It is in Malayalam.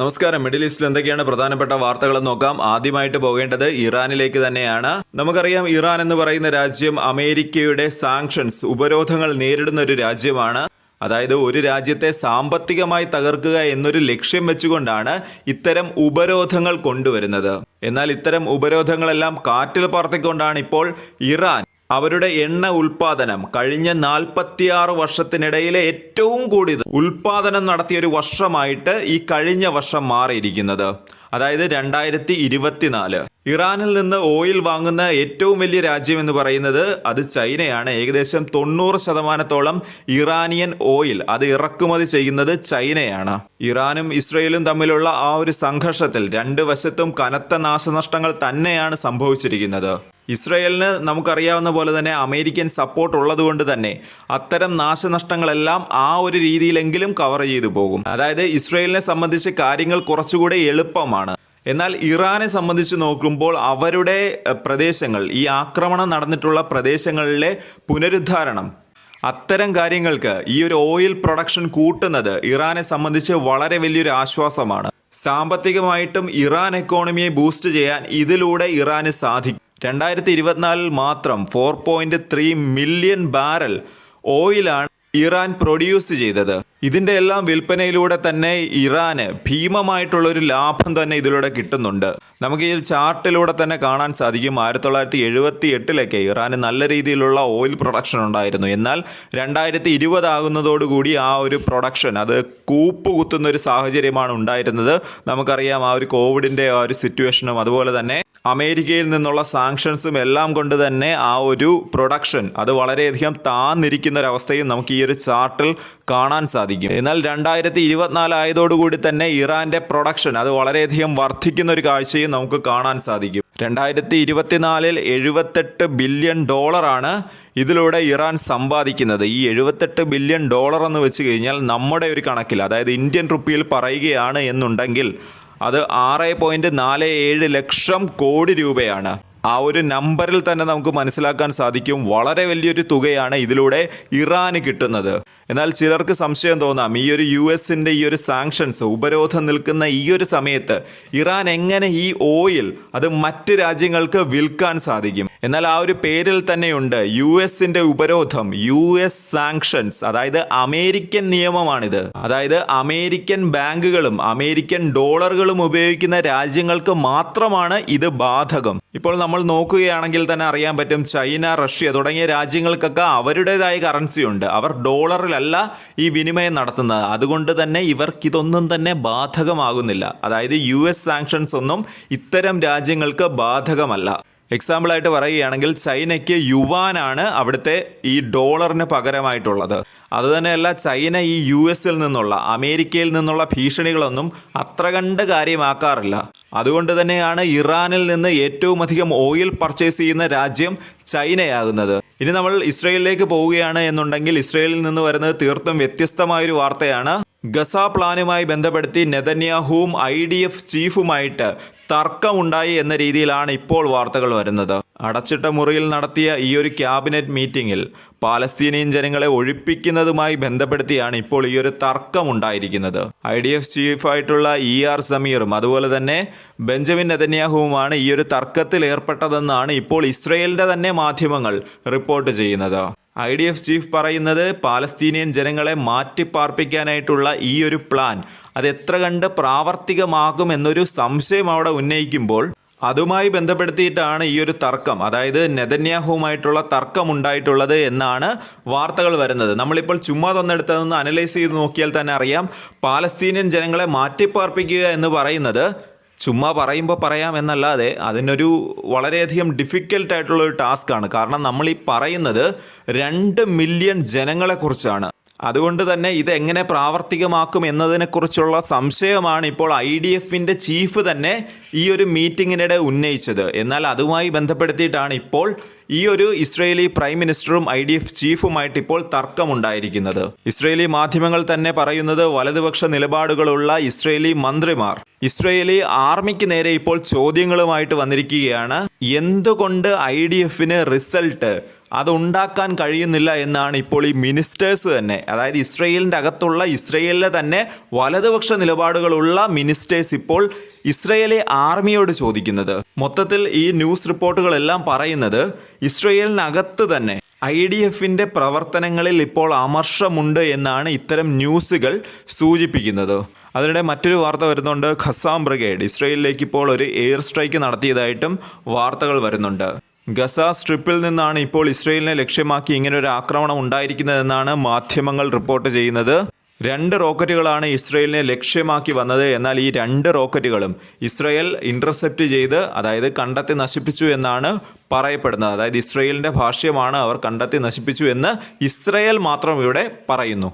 നമസ്കാരം. മിഡിൽ ഈസ്റ്റിൽ എന്തൊക്കെയാണ് പ്രധാനപ്പെട്ട വാർത്തകൾ നോക്കാം. ആദ്യമായിട്ട് പോകേണ്ടത് ഇറാനിലേക്ക് തന്നെയാണ്. നമുക്കറിയാം ഇറാൻ എന്ന് പറയുന്ന രാജ്യം അമേരിക്കയുടെ സാങ്ഷൻസ് ഉപരോധങ്ങൾ നേരിടുന്ന ഒരു രാജ്യമാണ്. അതായത് ഒരു രാജ്യത്തെ സാമ്പത്തികമായി തകർക്കുക എന്നൊരു ലക്ഷ്യം വെച്ചുകൊണ്ടാണ് ഇത്തരം ഉപരോധങ്ങൾ കൊണ്ടുവരുന്നത്. എന്നാൽ ഇത്തരം ഉപരോധങ്ങളെല്ലാം കാറ്റിൽ പറത്തിക്കൊണ്ടാണ് ഇപ്പോൾ ഇറാൻ അവരുടെ എണ്ണ ഉൽപാദനം കഴിഞ്ഞ നാൽപ്പത്തിയാറ് വർഷത്തിനിടയിലെ ഏറ്റവും കൂടിയത് ഉൽപാദനം നടത്തിയ ഒരു വർഷമായിട്ട് ഈ കഴിഞ്ഞ വർഷം മാറിയിരിക്കുന്നത്. അതായത് രണ്ടായിരത്തി ഇരുപത്തിനാല് ഇറാനിൽ നിന്ന് ഓയിൽ വാങ്ങുന്ന ഏറ്റവും വലിയ രാജ്യം എന്ന് പറയുന്നത് അത് ചൈനയാണ്. ഏകദേശം തൊണ്ണൂറ് ശതമാനത്തോളം ഇറാനിയൻ ഓയിൽ അത് ഇറക്കുമതി ചെയ്യുന്നത് ചൈനയാണ്. ഇറാനും ഇസ്രയേലും തമ്മിലുള്ള ആ ഒരു സംഘർഷത്തിൽ രണ്ട് വശത്തും കനത്ത നാശനഷ്ടങ്ങൾ തന്നെയാണ് സംഭവിച്ചിരിക്കുന്നത്. ഇസ്രയേലിന് നമുക്കറിയാവുന്ന പോലെ തന്നെ അമേരിക്കൻ സപ്പോർട്ട് ഉള്ളതുകൊണ്ട് തന്നെ അത്തരം നാശനഷ്ടങ്ങളെല്ലാം ആ ഒരു രീതിയിലെങ്കിലും കവർ ചെയ്തു പോകും. അതായത് ഇസ്രയേലിനെ സംബന്ധിച്ച് കാര്യങ്ങൾ കുറച്ചുകൂടെ എളുപ്പമാണ്. എന്നാൽ ഇറാനെ സംബന്ധിച്ച് നോക്കുമ്പോൾ അവരുടെ പ്രദേശങ്ങൾ ഈ ആക്രമണം നടന്നിട്ടുള്ള പ്രദേശങ്ങളിലെ പുനരുദ്ധാരണം അത്തരം കാര്യങ്ങൾക്ക് ഈ ഒരു ഓയിൽ പ്രൊഡക്ഷൻ കൂട്ടുന്നത് ഇറാനെ സംബന്ധിച്ച് വളരെ വലിയൊരു ആശ്വാസമാണ്. സാമ്പത്തികമായിട്ടും ഇറാൻ എക്കോണമിയെ ബൂസ്റ്റ് ചെയ്യാൻ ഇതിലൂടെ ഇറാന് സാധിക്കും. രണ്ടായിരത്തി ഇരുപത്തിനാലിൽ മാത്രം four point three million barrel ഓയിലാണ് ഇറാൻ പ്രൊഡ്യൂസ് ചെയ്തത്. ഇതിന്റെ എല്ലാം വിൽപ്പനയിലൂടെ തന്നെ ഇറാന് ഭീമമായിട്ടുള്ള ഒരു ലാഭം തന്നെ ഇതിലൂടെ കിട്ടുന്നുണ്ട്. നമുക്ക് ഈ ചാർട്ടിലൂടെ തന്നെ കാണാൻ സാധിക്കും. ആയിരത്തി തൊള്ളായിരത്തി എഴുപത്തി എട്ടിലൊക്കെ ഇറാന് നല്ല രീതിയിലുള്ള ഓയിൽ പ്രൊഡക്ഷൻ ഉണ്ടായിരുന്നു. എന്നാൽ രണ്ടായിരത്തി ഇരുപതാകുന്നതോടുകൂടി ആ ഒരു പ്രൊഡക്ഷൻ അത് കൂപ്പ് കുത്തുന്ന ഒരു സാഹചര്യമാണ് ഉണ്ടായിരുന്നത്. നമുക്കറിയാം ആ ഒരു കോവിഡിന്റെ ആ ഒരു സിറ്റുവേഷനും അതുപോലെ തന്നെ അമേരിക്കയിൽ നിന്നുള്ള സാങ്ഷൻസും എല്ലാം കൊണ്ട് തന്നെ ആ ഒരു പ്രൊഡക്ഷൻ അത് വളരെയധികം താന്നിരിക്കുന്ന ഒരവസ്ഥയും നമുക്ക് ഈ ഒരു ചാർട്ടിൽ കാണാൻ സാധിക്കും. എന്നാൽ രണ്ടായിരത്തി ഇരുപത്തിനാല് ആയതോടുകൂടി തന്നെ ഇറാന്റെ പ്രൊഡക്ഷൻ അത് വളരെയധികം വർദ്ധിക്കുന്ന ഒരു കാഴ്ചയും നമുക്ക് കാണാൻ സാധിക്കും. രണ്ടായിരത്തി ഇരുപത്തിനാലിൽ എഴുപത്തെട്ട് ബില്യൺ ഡോളറാണ് ഇതിലൂടെ ഇറാൻ സമ്പാദിക്കുന്നത്. ഈ എഴുപത്തെട്ട് ബില്യൺ ഡോളർ എന്ന് വെച്ച് കഴിഞ്ഞാൽ നമ്മുടെ ഒരു കണക്കിൽ അതായത് ഇന്ത്യൻ റുപ്പിയിൽ പറയുകയാണ് എന്നുണ്ടെങ്കിൽ അത് ആറ് പോയിന്റ് നാല് ഏഴ് ലക്ഷം കോടി രൂപയാണ്. ആ ഒരു നമ്പറിൽ തന്നെ നമുക്ക് മനസ്സിലാക്കാൻ സാധിക്കും. വളരെ വലിയൊരു തുകയാണ് ഇതിലൂടെ ഇറാന് കിട്ടുന്നത്. എന്നാൽ ചിലർക്ക് സംശയം തോന്നാം. ഈ ഒരു യു എസിന്റെ ഈ ഒരു സാങ്ഷൻസ് ഉപരോധം നിൽക്കുന്ന ഈ ഒരു സമയത്ത് ഇറാൻ എങ്ങനെ ഈ ഓയിൽ അത് മറ്റ് രാജ്യങ്ങൾക്ക് വിൽക്കാൻ സാധിക്കും? എന്നാൽ ആ ഒരു പേരിൽ തന്നെയുണ്ട് യു എസിന്റെ ഉപരോധം യു എസ് സാങ്ഷൻസ് അതായത് അമേരിക്കൻ നിയമമാണിത്. അതായത് അമേരിക്കൻ ബാങ്കുകളും അമേരിക്കൻ ഡോളറുകളും ഉപയോഗിക്കുന്ന രാജ്യങ്ങൾക്ക് മാത്രമാണ് ഇത് ബാധകം. ഇപ്പോൾ നമ്മൾ നോക്കുകയാണെങ്കിൽ തന്നെ അറിയാൻ പറ്റും ചൈന റഷ്യ തുടങ്ങിയ രാജ്യങ്ങൾക്കൊക്കെ അവരുടേതായ കറൻസി ഉണ്ട്. അവർ ഡോളറിലല്ല ഈ വിനിമയം നടത്തുന്നത്. അതുകൊണ്ട് തന്നെ ഇവർക്കിതൊന്നും തന്നെ ബാധകമാകുന്നില്ല. അതായത് യു എസ് സാങ്ഷൻസ് ഒന്നും ഇത്തരം രാജ്യങ്ങൾക്ക് ബാധകമല്ല. എക്സാമ്പിൾ ആയിട്ട് പറയുകയാണെങ്കിൽ ചൈനയ്ക്ക് യുവാനാണ് അവിടുത്തെ ഈ ഡോളറിന് പകരമായിട്ടുള്ളത്. അതുതന്നെയല്ല ചൈന ഈ യു എസിൽ നിന്നുള്ള അമേരിക്കയിൽ നിന്നുള്ള ഭീഷണികളൊന്നും അത്ര കണ്ട് കാര്യമാക്കാറില്ല. അതുകൊണ്ട് തന്നെയാണ് ഇറാനിൽ നിന്ന് ഏറ്റവും അധികം ഓയിൽ പർച്ചേസ് ചെയ്യുന്ന രാജ്യം ചൈനയാകുന്നത്. ഇനി നമ്മൾ ഇസ്രയേലിലേക്ക് പോവുകയാണ് എന്നുണ്ടെങ്കിൽ ഇസ്രയേലിൽ നിന്ന് വരുന്നത് തീർത്തും വ്യത്യസ്തമായൊരു വാർത്തയാണ്. ഗസ പ്ലാനുമായി ബന്ധപ്പെടുത്തി നെതന്യാഹുവും ഐ ഡി എഫ് ചീഫുമായിട്ട് തർക്കമുണ്ടായി എന്ന രീതിയിലാണ് ഇപ്പോൾ വാർത്തകൾ വരുന്നത്. അടച്ചിട്ട മുറിയിൽ നടത്തിയ ഈ ഒരു ക്യാബിനറ്റ് മീറ്റിംഗിൽ പാലസ്തീനിയൻ ജനങ്ങളെ ഒഴിപ്പിക്കുന്നതുമായി ബന്ധപ്പെടുത്തിയാണ് ഇപ്പോൾ ഈ ഒരു തർക്കമുണ്ടായിരിക്കുന്നത്. ഐ ഡി എഫ് ചീഫായിട്ടുള്ള ഇ ആർ സമീറും അതുപോലെ തന്നെ ബെഞ്ചമിൻ നെതന്യാഹുവുമാണ് ഈ ഒരു തർക്കത്തിൽ ഏർപ്പെട്ടതെന്നാണ് ഇപ്പോൾ ഇസ്രയേലിന്റെ തന്നെ മാധ്യമങ്ങൾ റിപ്പോർട്ട് ചെയ്യുന്നത്. ഐ ഡി എഫ് ചീഫ് പറയുന്നത് പാലസ്തീനിയൻ ജനങ്ങളെ മാറ്റിപ്പാർപ്പിക്കാനായിട്ടുള്ള ഈ ഒരു പ്ലാൻ അത് എത്ര കണ്ട് പ്രാവർത്തികമാകും എന്നൊരു സംശയം അവിടെ ഉന്നയിക്കുമ്പോൾ അതുമായി ബന്ധപ്പെടുത്തിയിട്ടാണ് ഈ ഒരു തർക്കം അതായത് നെതന്യാഹുവുമായിട്ടുള്ള തർക്കം ഉണ്ടായിട്ടുള്ളത് എന്നാണ് വാർത്തകൾ വരുന്നത്. നമ്മളിപ്പോൾ ചുമ്മാ തന്നെടുത്തതെന്ന് അനലൈസ് ചെയ്ത് നോക്കിയാൽ തന്നെ അറിയാം പാലസ്തീനിയൻ ജനങ്ങളെ മാറ്റിപ്പാർപ്പിക്കുക എന്ന് പറയുന്നത് ചുമ്മാ പറയുമ്പോൾ പറയാം എന്നല്ലാതെ അതിനൊരു വളരെയധികം ഡിഫിക്കൽട്ട് ആയിട്ടുള്ള ഒരു ടാസ്ക്കാണ് കാരണം നമ്മൾ ഈ പറയുന്നത് രണ്ട് മില്യൺ ജനങ്ങളെക്കുറിച്ചാണ് അതുകൊണ്ട് തന്നെ ഇത് എങ്ങനെ പ്രാവർത്തികമാക്കും എന്നതിനെക്കുറിച്ചുള്ള സംശയമാണ് ഇപ്പോൾ ഐ ഡി എഫിന്റെ ചീഫ് തന്നെ ഈ ഒരു മീറ്റിങ്ങിനിടെ ഉന്നയിച്ചത്. എന്നാൽ അതുമായി ബന്ധപ്പെടുത്തിയിട്ടാണ് ഇപ്പോൾ ഈ ഒരു ഇസ്രയേലി പ്രൈം മിനിസ്റ്ററും ഐ ഡി എഫ് ചീഫുമായിട്ട് ഇപ്പോൾ തർക്കമുണ്ടായിരിക്കുന്നത്. ഇസ്രയേലി മാധ്യമങ്ങൾ തന്നെ പറയുന്നത് വലതുപക്ഷ നിലപാടുകളുള്ള ഇസ്രയേലി മന്ത്രിമാർ. ഇസ്രയേലി ആർമിക്ക് നേരെ ഇപ്പോൾ ചോദ്യങ്ങളുമായിട്ട് വന്നിരിക്കുകയാണ്. എന്തുകൊണ്ട് ഐ ഡി എഫിന് റിസൾട്ട് അത് ഉണ്ടാക്കാൻ കഴിയുന്നില്ല എന്നാണ് ഇപ്പോൾ ഈ മിനിസ്റ്റേഴ്സ് തന്നെ അതായത് ഇസ്രയേലിന്റെ അകത്തുള്ള ഇസ്രയേലിലെ തന്നെ വലതുപക്ഷ നിലപാടുകളുള്ള മിനിസ്റ്റേഴ്സ് ഇപ്പോൾ ഇസ്രയേലെ ആർമിയോട് ചോദിക്കുന്നത്. മൊത്തത്തിൽ ഈ ന്യൂസ് റിപ്പോർട്ടുകളെല്ലാം പറയുന്നത് ഇസ്രയേലിനകത്ത് തന്നെ ഐ ഡി എഫിന്റെ പ്രവർത്തനങ്ങളിൽ ഇപ്പോൾ അമർഷമുണ്ട് എന്നാണ് ഇത്തരം ന്യൂസുകൾ സൂചിപ്പിക്കുന്നത്. അതിനിടെ മറ്റൊരു വാർത്ത വരുന്നുണ്ട് ഖസാം ബ്രിഗേഡ്. ഇസ്രയേലിലേക്ക് ഇപ്പോൾ ഒരു എയർ സ്ട്രൈക്ക് നടത്തിയതായിട്ടും വാർത്തകൾ വരുന്നുണ്ട്. ഗസ സ്ട്രിപ്പിൽ നിന്നാണ് ഇപ്പോൾ ഇസ്രയേലിനെ ലക്ഷ്യമാക്കി ഇങ്ങനെ ഒരു ആക്രമണം ഉണ്ടായിരിക്കുന്നതെന്നാണ് മാധ്യമങ്ങൾ റിപ്പോർട്ട് ചെയ്യുന്നത്. രണ്ട് റോക്കറ്റുകളാണ് ഇസ്രയേലിനെ ലക്ഷ്യമാക്കി വന്നത്. എന്നാൽ ഈ രണ്ട് റോക്കറ്റുകളും ഇസ്രയേൽ ഇന്റർസെപ്റ്റ് ചെയ്ത് അതായത് കണ്ടെത്തി നശിപ്പിച്ചു എന്നാണ് പറയപ്പെടുന്നത്. അതായത് ഇസ്രയേലിന്റെ ഭാഷ്യമാണ് അവർ കണ്ടെത്തി നശിപ്പിച്ചു എന്ന് ഇസ്രയേൽ മാത്രം ഇവിടെ പറയുന്നു.